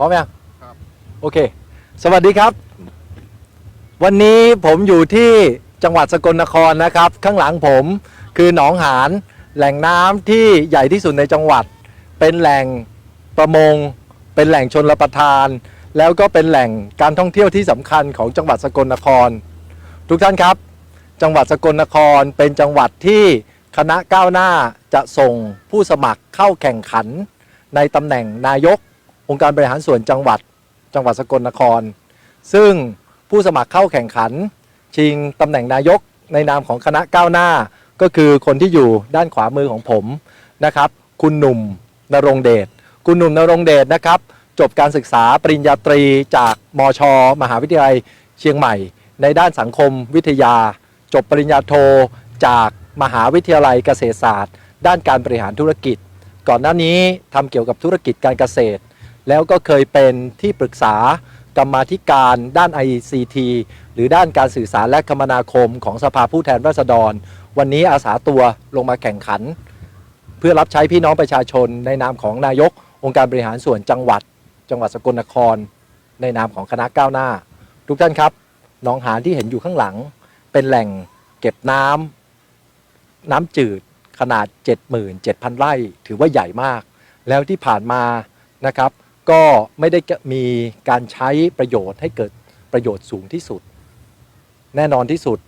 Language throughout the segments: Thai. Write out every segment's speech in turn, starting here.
ร้อมยังครับ โอเค สวัสดีครับ วันนี้ผมอยู่ที่จังหวัดสกลนครนะครับ ข้างหลังผมคือหนองหานแหล่งน้ำที่ใหญ่ที่สุดในจังหวัด เป็นแหล่งประมง เป็นแหล่งชนรประทาน แล้วก็เป็นแหล่งการท่องเที่ยวที่สำคัญของจังหวัดสกลนคร ทุกท่านครับ จังหวัดสกลนครเป็นจังหวัดที่คณะก้าวหน้าจะส่งผู้สมัครเข้าแข่งขัน ในตำแหน่งนายก องค์การบริหารส่วนจังหวัดจังหวัดสกลนคร ซึ่งผู้สมัครเข้าแข่งขัน ชิงตำแหน่งนายกในนามของคณะก้าวหน้า ก็คือคนที่อยู่ด้านขวามือของผมนะครับ คุณหนุ่มนรงเดชคุณหนุ่มนรงเดชนะครับ จบการศึกษาปริญญาตรีจากมช มหาวิทยาลัยเชียงใหม่ ในด้านสังคมวิทยา จบปริญญาโทจากมหาวิทยาลัยเกษตรศาสตร์ ด้านการบริหารธุรกิจ ก่อนหน้านี้ทำเกี่ยวกับธุรกิจการเกษตร แล้วก็เคยเป็นที่ปรึกษากรรมาธิการด้าน ICT หรือด้านการสื่อสารและคมนาคมของสภาผู้แทนราษฎร วันนี้อาสาตัวลงมาแข่งขัน เพื่อรับใช้พี่น้องประชาชนในนามของนายก องค์การบริหารส่วนจังหวัด จังหวัดสกลนคร ในนามของคณะก้าวหน้า ทุกท่านครับหนองหานที่เห็นอยู่ข้างหลัง เป็นแหล่งเก็บน้ำน้ำจืดขนาด 77,000 ไร่ ถือว่าใหญ่มาก แล้วที่ผ่านมานะครับ ก็ไม่ได้มีการใช้ประโยชน์ให้เกิดประโยชน์สูงที่สุด แน่นอนที่สุด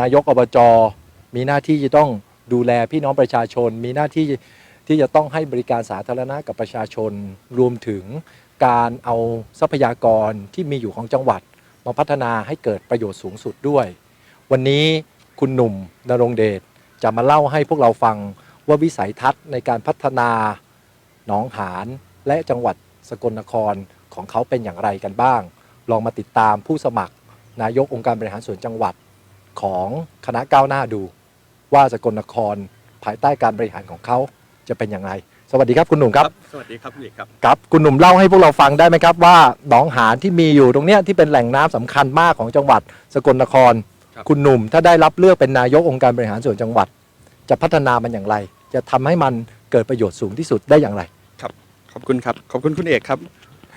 นายกอบจมีหน้าที่จะต้องดูแลพี่น้องประชาชน มีหน้าที่ที่จะต้องให้บริการสาธารณะกับประชาชนรวมถึงการเอาทรัพยากรที่มีอยู่ของจังหวัด มาพัฒนาให้เกิดประโยชน์สูงสุดด้วย วันนี้คุณหนุ่มนรงเดชจะมาเล่าให้พวกเราฟังว่าวิสัยทัศน์ในการพัฒนาหนองหานและจังหวัด สกลนครของเขาเป็นอย่างไรกันบ้าง ลองมาติดตามผู้สมัคร นายกองค์การบริหารส่วนจังหวัดของคณะก้าวหน้าดู ว่าสกลนครภายใต้การบริหารของเขาจะเป็นอย่างไร สวัสดีครับคุณหนุ่มครับ สวัสดีครับคุณเอกครับ ครับคุณหนุ่มเล่าให้พวกเราฟังได้ไหมครับว่าหนองหานที่มีอยู่ตรงเนี้ยที่เป็นแหล่งน้ำสำคัญมากของจังหวัดสกลนคร ครับ คุณหนุ่มถ้าได้รับเลือกเป็นนายกองค์การบริหารส่วนจังหวัด จะพัฒนามันอย่างไร จะทำให้มันเกิดประโยชน์สูงที่สุดได้อย่างไร ขอบคุณครับ ขอบคุณคุณเอกครับ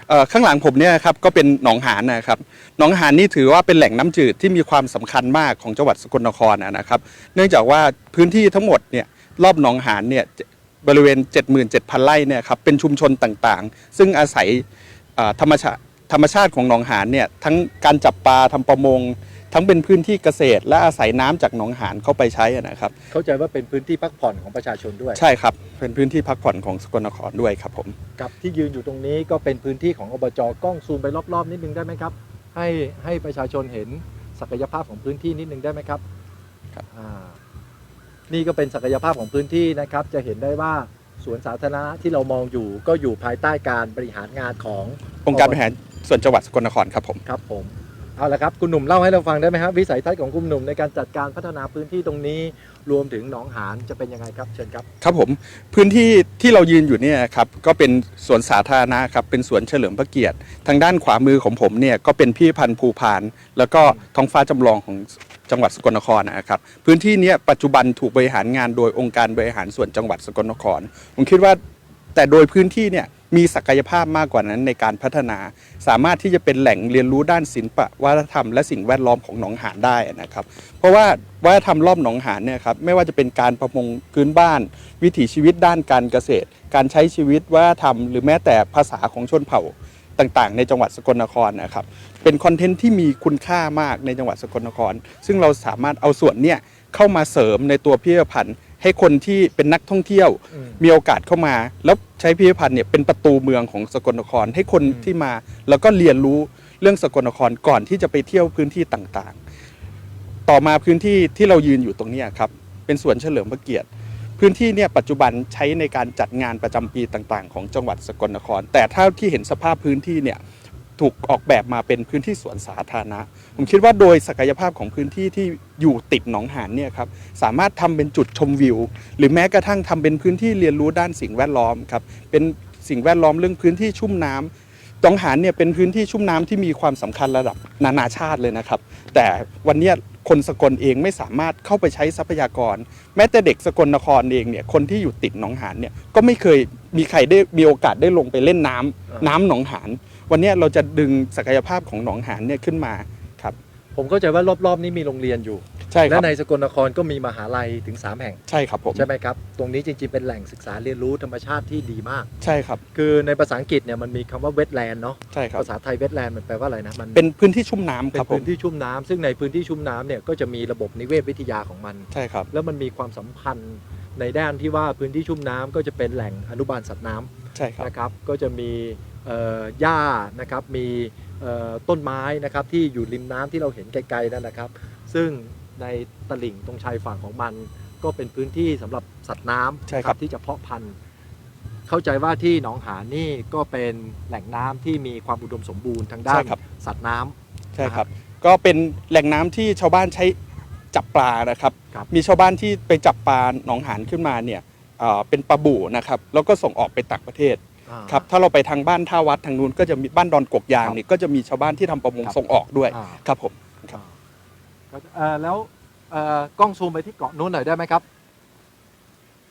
เอ่อข้างหลังผมเนี่ยครับก็เป็นหนองหานนะครับหนองหานนี่ถือว่าเป็นแหล่งน้ำจืดที่มีความสำคัญมากของจังหวัดสกลนครนะครับ เนื่องจากว่าพื้นที่ทั้งหมดเนี่ยรอบหนองหานเนี่ยบริเวณ 77,000 ไร่เนี่ยครับเป็นชุมชนต่างๆ ซึ่งอาศัยเอ่อธรรมชาติธรรมชาติของหนองหานเนี่ยทั้งการจับปลาทำประมง ทั้งเป็นพื้นที่เกษตร และอาศัยน้ำจากหนองหานเข้าไปใช้นะครับ เข้าใจว่าเป็นพื้นที่พักผ่อนของประชาชนด้วย ใช่ครับ เป็นพื้นที่พักผ่อนของสกลนครด้วยครับผม กับที่ยืนอยู่ตรงนี้ก็เป็นพื้นที่ของอบจกล้องซูมไปรอบๆนิดนึงได้ไหมครับ ให้ให้ประชาชนเห็นศักยภาพของพื้นที่นิดนึงได้ไหมครับครับอ่านี่ก็เป็นศักยภาพของพื้นที่นะครับ จะเห็นได้ว่าสวนสาธารณะที่เรามองอยู่ก็อยู่ภายใต้การบริหารงานขององค์การบริหารส่วนจังหวัดสกลนครครับผมครับผม เอาละครับคุณหนุ่มเล่าให้เราฟังได้ไหมครับวิสัยทัศน์ของคุณหนุ่มในการจัดการพัฒนาพื้นที่ตรงนี้รวมถึงหนองหานจะเป็นยังไงครับเชิญครับครับผมพื้นที่ที่เรายืนอยู่เนี่ยครับก็เป็นสวนสาธารณะครับเป็นสวนเฉลิมพระเกียรติ ทางด้านขวามือของผมเนี่ยก็เป็นพิพิธภัณฑ์ภูพาน แล้วก็ท้องฟ้าจำลองของจังหวัดสกลนครนะครับพื้นที่นี้ปัจจุบันถูกบริหารงานโดยองค์การบริหารส่วนจังหวัดสกลนครผมคิดว่าแต่โดยพื้นที่เนี่ย มีศักยภาพมากกว่านั้นในการพัฒนา สามารถที่จะเป็นแหล่งเรียนรู้ด้านศิลปะวัฒนธรรมและสิ่งแวดล้อมของหนองหานได้นะครับ เพราะว่าวัฒนธรรมรอบหนองหานเนี่ยครับไม่ว่าจะเป็นการประมงพื้นบ้าน วิถีชีวิตด้านการเกษตร การใช้ชีวิตวัฒนธรรม หรือแม้แต่ภาษาของชนเผ่าต่างๆ ในจังหวัดสกลนครนะครับเป็นคอนเทนต์ที่มีคุณค่ามากในจังหวัดสกลนคร ซึ่งเราสามารถเอาส่วนเนี่ยเข้ามาเสริมในตัวพิพิธภัณฑ์ ให้คนที่เป็นนักท่องเที่ยวอืมมีโอกาสเข้ามา แล้วใช้พิพิธภัณฑ์เนี่ยเป็นประตูเมืองของสกลนครให้คนอืมที่มา แล้วก็เรียนรู้เรื่องสกลนครก่อนที่จะไปเที่ยวพื้นที่ต่างๆ ต่อมาพื้นที่ที่เรายืนอยู่ตรงเนี้ยครับเป็นสวนเฉลิมพระเกียรติ พื้นที่เนี่ยปัจจุบันใช้ในการจัดงานประจำปีต่างๆ ของจังหวัดสกลนคร แต่เท่าที่เห็นสภาพพื้นที่เนี่ย ถูกออกแบบมาเป็นพื้นที่สวนสาธารณะ ผมคิดว่าโดยศักยภาพของพื้นที่ที่อยู่ติดหนองหานเนี่ยครับสามารถทำเป็นจุดชมวิว หรือแม้กระทั่งทำเป็นพื้นที่เรียนรู้ด้านสิ่งแวดล้อมครับเป็นสิ่งแวดล้อมเรื่องพื้นที่ชุ่มน้ำหนองหานเนี่ยเป็นพื้นที่ชุ่มน้ำที่มีความสำคัญระดับนานาชาติเลยนะครับ แต่วันนี้คนสกลเองไม่สามารถเข้าไปใช้ทรัพยากร แม้แต่เด็กสกลนครเองเนี่ยคนที่อยู่ติดหนองหานเนี่ยก็ไม่เคยมีใครได้มีโอกาสได้ลงไปเล่นน้ำอ่าน้ำหนองหาน วันเนี้ยเราจะดึงศักยภาพของหนองหานเนี่ยขึ้นมาครับผมเข้าใจว่ารอบๆนี้มีโรงเรียนอยู่ใช่คและรับในสกลนครก็มีมหาลัยถึง 3 แห่งใช่ครับผมใช่ไหมครับตรงนี้จริงๆเป็นแหล่งศึกษาเรียนรู้ธรรมชาติที่ดีมาก ใช่ครับ คือในภาษาอังกฤษเนี่ยมันมีคำว่าเวทแลนด์เนาะใช่ครับภาษาไทยเวทแลนด์มันแปลว่าอะไรนะมันเป็นพื้นที่ชุ่มน้ำเป็ครับนผพื้มนที่ชุ่มน้ำซึ่งในพื้นที่ชุ่มน้ำเนี่ยก็จะมีระบบนิเวศวิทยาของมันใช่ครับแล้วมันมีความสัมพันธ์ในด้านที่ว่าพื้นที่ชุ่มน้ำก็จะเป็นแหล่งอนุบาลสัตว์น้ำใช่ครับนะครับก็จะมีเอ่อ หญ้านะครับมีเอ่อต้นไม้นะครับที่อยู่ริมน้ำที่เราเห็นไกลๆนั่นนะครับ ซึ่งในตลิ่งตรงชายฝั่งของมัน ก็เป็นพื้นที่สำหรับสัตว์น้ำใช่ครับนะที่จะเพาะพันธุ์เข้าใจว่าที่หนองหานนี่ก็เป็นแหล่งน้ำที่มีความอุดมสมบูรณ์ทางด้าใช่นครับสัตว์น้ำใช่ครับ ก็เป็นแหล่งน้ำที่ชาวบ้านใช้จับปลานะครับครับมีชาวบ้านที่ไปจับปลาหนองหานขึ้นมาเนี่ยเอ่อเป็นปลาบู่นะครับ แล้วก็ส่งออกไปต่างประเทศอ่า ครับถ้าเราไปทางบ้านท่าวัดทางนู้นก็จะมีบ้านดอนกกยางครับนี่ก็จะมีชาวบ้านที่ทำประมงครับส่งออกด้วยอ่าครับผมอ่าเอ่อแล้วเอ่อกล้องซูมไปที่เกาะนู้นหน่อยได้ไหมครับ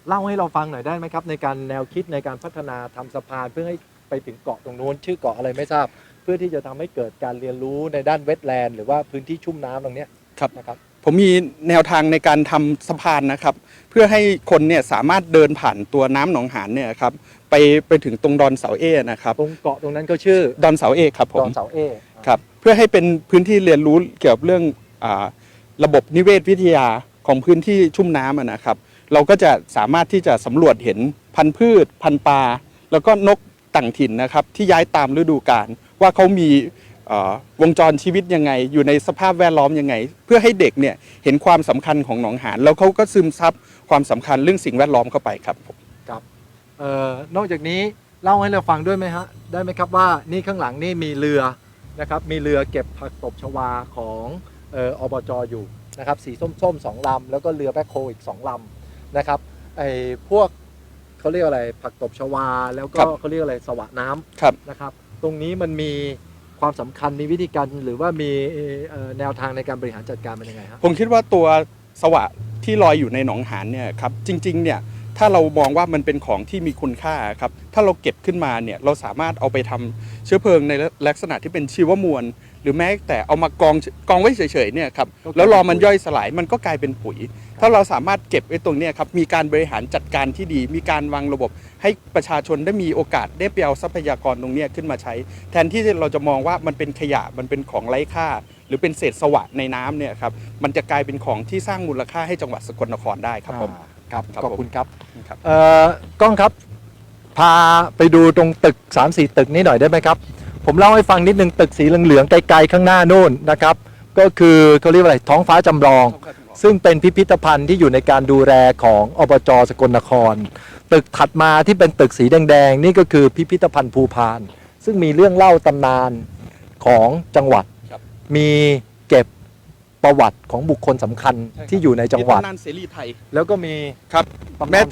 เล่าให้เราฟังหน่อยได้ไหมครับ ในการแนวคิดในการพัฒนาทำสะพานเพื่อให้ไปถึงเกาะตรงนู้น ชื่อเกาะอะไรไม่ทราบ เพื่อที่จะทำให้เกิดการเรียนรู้ในด้านเวทแลนด์หรือว่าพื้นที่ชุ่มน้ำตรงเนี้ยครับนะครับผมมีแนวทางในการทำสะพานนะครับ เพื่อให้คนเนี่ยสามารถเดินผ่านตัวน้ำหนองหานเนี่ยครับ ไปไปถึงตรงดอนเสาเอนะครับ ตรงเกาะตรงนั้นก็ชื่อดอนเสาเอครับผดอมนเสาเอครับเพื่อให้เป็นพื้นที่เรียนรู้เกี่ยวกับเรื่องอาระบบนิเวศวิทยาของพื้นที่ชุ่มน้ำอะนะครับ เราก็จะสามารถที่จะสำรวจเห็นพันธุ์พืช พันธุ์ปลาแล้วก็นกต่างถิ่นนะครับที่ย้ายตามฤดูกาลว่าเขามีเอ่อวงจรชีวิตยังไง อยู่ในสภาพแวดล้อมยังไง เพื่อให้เด็กเนี่ยเห็นความสำคัญของหนองหานแล้วเขาก็ซึมซับความสำคัญเรื่องสิ่งแวดล้อมเข้าไปครับผม เอ่อนอกจากนี้เล่าให้เราฟังด้วยไหมฮะได้ไหมครับว่านี่ข้างหลังนี่มีเรือนะครับมีเรือเก็บผักตบชวาของเอ่ออบจอยู่นะครับสีส้มๆสองลำแล้วก็เรือแบคโฮอีกสองลำนะครับไอ้พวกเขาเรียกอะไรผักตบชวาแล้วก็ครับ เขาเรียกอะไรสวะน้ำ ครับ นะครับตรงนี้มันมีความสำคัญมีวิธีการหรือว่ามีเอ่อแนวทางในการบริหารจัดการเป็นยังไงฮะผมคิดว่าตัวสวะที่ลอยอยู่ในหนองหานเนี่ยครับจริงๆเนี่ย ถ้าเรามองว่ามันเป็นของที่มีคุณค่าครับถ้าเราเก็บขึ้นมาเนี่ยเราสามารถเอาไปทำเชื้อเพลิงในลักษณะที่เป็นชีวมวล หรือแม้แต่เอามากองกองไว้เฉยๆเนี่ยครับก็กลายเป็นแล้วรอมันย่อยสลายมันก็กลายเป็นปุ๋ย ถ้าเราสามารถเก็บไว้ตรงเนี้ยครับมีการบริหารจัดการที่ดี มีการวางระบบ ให้ประชาชนได้มีโอกาสได้ไปเอาทรัพยากรตรงเนี้ยขึ้นมาใช้ แทนที่เราจะมองว่ามันเป็นขยะมันเป็นของไร้ค่า หรือเป็นเศษสวะในน้ำเนี่ยครับมันจะกลายเป็นของที่สร้างมูลค่าให้จังหวัดสกลนครได้ครับผมอ่า ครับครับขอบคุณครับครับ เอ่อกล้องครับ พาไปดูตรงตึก 3 4 ตึกนี้หน่อยได้ไหมครับ ผมเล่าให้ฟังนิดนึงตึกสีเหลืองๆไกลๆข้างหน้านู่นนะครับ ก็คือเขาเรียกว่าอะไรท้องฟ้าจำลอง ซึ่งเป็นพิพิธภัณฑ์ที่อยู่ในการดูแลของอบจสกลนคร ตึกถัดมาที่เป็นตึกสีแดงๆ นี่ก็คือพิพิธภัณฑ์ภูพาน ซึ่งมีเรื่องเล่าตำนานของจังหวัด ครับ มีเก็บ ประวัติของบุคคลสำคัญที่อยู่ในจังหวัด มีตำนานเสรีไทย แล้วก็มีครับตำแม้นาน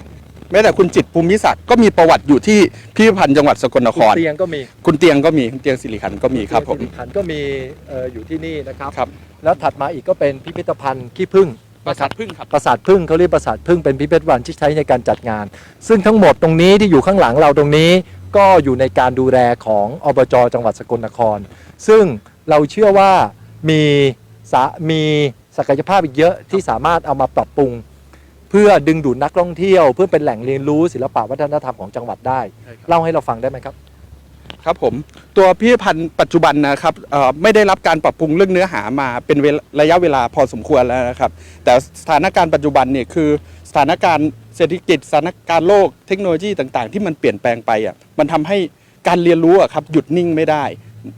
แม้แต่คุณจิตรภูมิศักดิ์ก็มีประวัติอยู่ที่พิพิธภัณฑ์จังหวัดสกลนคร เตียงก็มีคุณเตียงก็มีคุณเตียงสิริขันธ์ก็มีครับผมสิริขันธ์ก็มีเอ่ออยู่ที่นี่นะครับครับ แล้วถัดมาอีกก็เป็นพิพิธภัณฑ์ขี้ผึ้งประนะคสารัทบพึ่งครับ ปราสาทพึ่งเขาเรียกปราสาทพึ่งเป็นพิพิธภัณฑ์ที่ใช้ในการจัดงาน ซึ่งทั้งหมดตรงนี้ที่อยู่ข้างหลังเราตรงนี้ ก็อยู่ในการดูแลของอบจจังหวัดสกลนคร ซึ่งเราเชื่อว่ามี สามีศักยภาพอีกเยอะที่สามารถเอามาปรับปรุง เพื่อดึงดูดนักท่องเที่ยว เพื่อเป็นแหล่งเรียนรู้ศิลปะวัฒนธรรมของจังหวัดได้เล่าให้เราฟังได้ไหมครับ ครับผมตัวพิพิธภัณฑ์ปัจจุบันนะครับเอ่อไม่ได้รับการปรับปรุงเรื่องเนื้อหามาเป็นเวลาระยะเวลาพอสมควรแล้วนะครับ แต่สถานการณ์ปัจจุบันเนี่ยคือสถานการณ์เศรษฐกิจสถานการณ์โลกเทคโนโลยีต่างๆ ที่มันเปลี่ยนแปลงไปอะมันทำให้การเรียนรู้อะครับหยุดนิ่งไม่ได้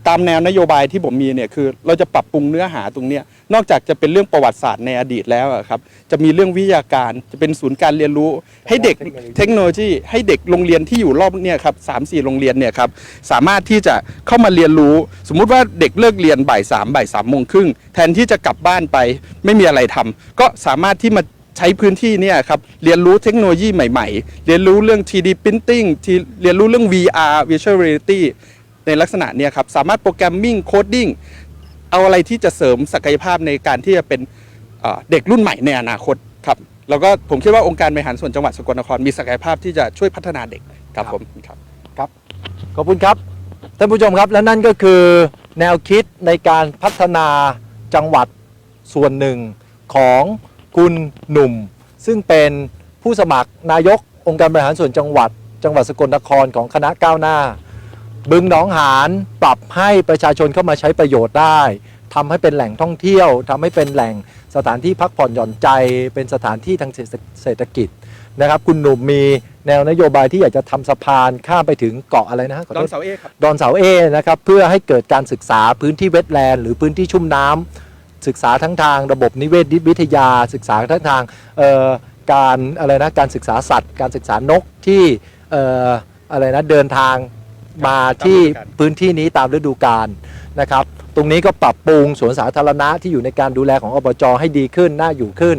ตามแนวนโยบายที่ผมมีเนี่ยคือเราจะปรับปรุงเนื้อหาตรงเนี้ยนอกจากจะเป็นเรื่องประวัติศาสตร์ในอดีตแล้วอะครับจะมีเรื่องวิทยาการจะเป็นศูนย์การเรียนรู้ ให้เด็กเทคโนโลยีให้เด็กโรงเรียนที่อยู่รอบเนี่ยครับสามสี่โรงเรียนเนี่ยครับสามารถที่จะเข้ามาเรียนรู้ สมมุติว่าเด็กเลิกเรียนบ่ายสามบ่ายสามโมงครึ่งแทนที่จะกลับบ้านไปไม่มีอะไรทำก็สามารถที่มาใช้พื้นที่เนี่ยครับเรียนรู้เทคโนโลยีใหม่ ๆ เรียนรู้เรื่อง 3D Printing ที่เรียนรู้เรื่อง VR Virtual Reality ในลักษณะเนี่ยครับสามารถโปรแกรมมิ่งโคดดิ้งเอาอะไรที่จะเสริมศักยภาพในการที่จะเป็นเอ่อเด็กรุ่นใหม่ในอนาคตครับแล้วก็ผมคิดว่าองค์การบริหารส่วนจังหวัดสกลนครมีศักยภาพที่จะช่วยพัฒนาเด็กครับผมครับขอบคุณครับท่านผู้ชมครับและนั่นก็คือแนวคิดในการพัฒนาจังหวัดส่วนหนึ่งของคุณหนุ่ม ซึ่งเป็นผู้สมัครนายกองค์การบริหารส่วนจังหวัด จังหวัดสกลนครของคณะก้าวหน้า บึงหนองหานปรับให้ประชาชนเข้ามาใช้ประโยชน์ได้ทำให้เป็นแหล่งท่องเที่ยวทำให้เป็นแหล่งสถานที่พักผ่อนหย่อนใจ เป็นสถานที่ทางเศรษฐกิจนะครับ คุณหนุ่มมีแนวนโยบายที่อยากจะทำสะพานข้ามไปถึงเกาะอะไรนะดอนเสาเอครับดอนเสาเอนะครับเพื่อให้เกิดการศึกษาพื้นที่เวทแลนด์หรือพื้นที่ชุ่มน้ำศึกษาทั้งทางระบบนิเวศวิทยา ศึกษาทั้งทางการอะไรนะการศึกษาสัตว์ การศึกษานกที่อะไรนะเดินทาง มาที่พื้นที่นี้ตามฤดูกาลนะครับ ตรงนี้ก็ปรับปรุงสวนสาธารณะที่อยู่ในการดูแลของอบจให้ดีขึ้นน่าอยู่ขึ้น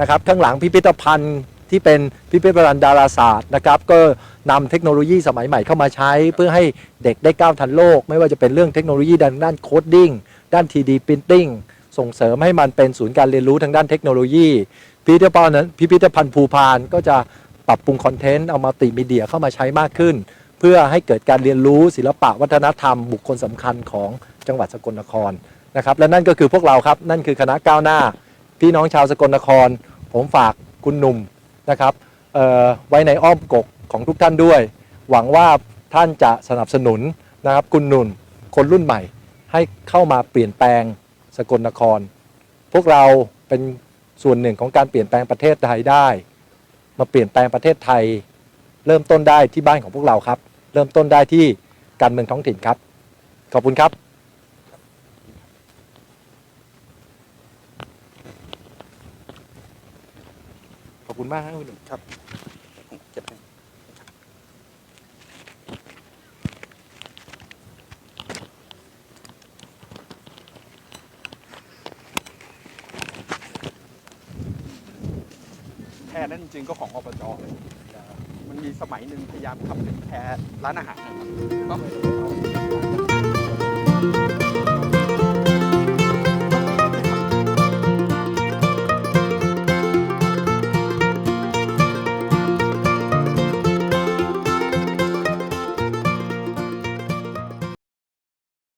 นะครับ ข้างหลังพิพิธภัณฑ์ที่เป็นพิพิธภัณฑ์ดาราศาสตร์นะครับ ก็นำเทคโนโลยีสมัยใหม่เข้ามาใช้ เพื่อให้เด็กได้ก้าวทันโลก ไม่ว่าจะเป็นเรื่องเทคโนโลยีด้านด้านโคดดิ้งด้าน 3D Printing ส่งเสริมให้มันเป็นศูนย์การเรียนรู้ทางด้านเทคโนโลยี พิพิธภัณฑ์พิพิธภัณฑ์ภูพานก็จะปรับปรุงคอนเทนต์เอามาติมีเดียเข้ามาใช้มากขึ้น เพื่อให้เกิดการเรียนรู้ศิลปะวัฒนธรรม บุคคลสำคัญของจังหวัดสกลนครนะครับและนั่นก็คือพวกเราครับนั่นคือคณะก้าวหน้า พี่น้องชาวสกลนคร ผมฝากคุณหนุ่มนะครับไว้ในอ้อมกกของทุกท่านด้วย หวังว่าท่านจะสนับสนุนนะครับคุณหนุ่มคนรุ่นใหม่ ให้เข้ามาเปลี่ยนแปลงสกลนคร พวกเราเป็นส่วนหนึ่งของการเปลี่ยนแปลงประเทศไทยได้ มาเปลี่ยนแปลงประเทศไทย เริ่มต้นได้ที่บ้านของพวกเราครับ เริ่มต้นได้ที่การเมืองท้องถิ่นครับ ขอบคุณครับ ขอบคุณมากครับคุณหนุ่มครับผมเก็บให้แพรนั่นจริงๆก็ของอบจเลย มีสมัยหนึ่งพยายามทำเป็นแพร้านอาหารนะครับก็